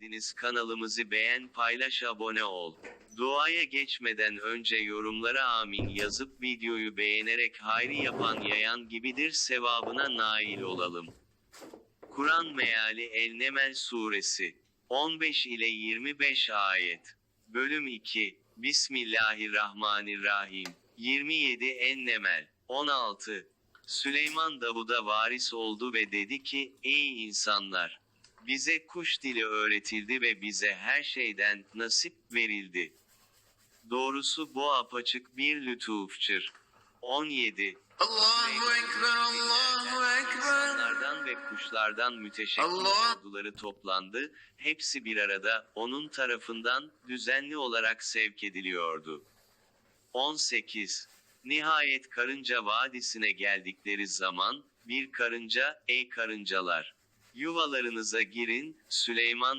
Deniz kanalımızı beğen paylaş abone ol. Duaya geçmeden önce yorumlara amin yazıp videoyu beğenerek hayri yapan yayan gibidir sevabına nail olalım. Kur'an meali El Nemel suresi 15 ile 25 ayet. Bölüm 2 Bismillahirrahmanirrahim 27 En Nemel 16 Süleyman Davud'a varis oldu ve dedi ki, Ey insanlar! Bize kuş dili öğretildi ve bize her şeyden nasip verildi. Doğrusu bu apaçık bir lütufçır. 17. Allahu Ekber, Allahu Ekber. İnsanlardan ve kuşlardan müteşekkil orduları toplandı, hepsi bir arada, onun tarafından, düzenli olarak sevk ediliyordu. 18. Nihayet karınca vadisine geldikleri zaman, bir karınca, ey karıncalar! Yuvalarınıza girin, Süleyman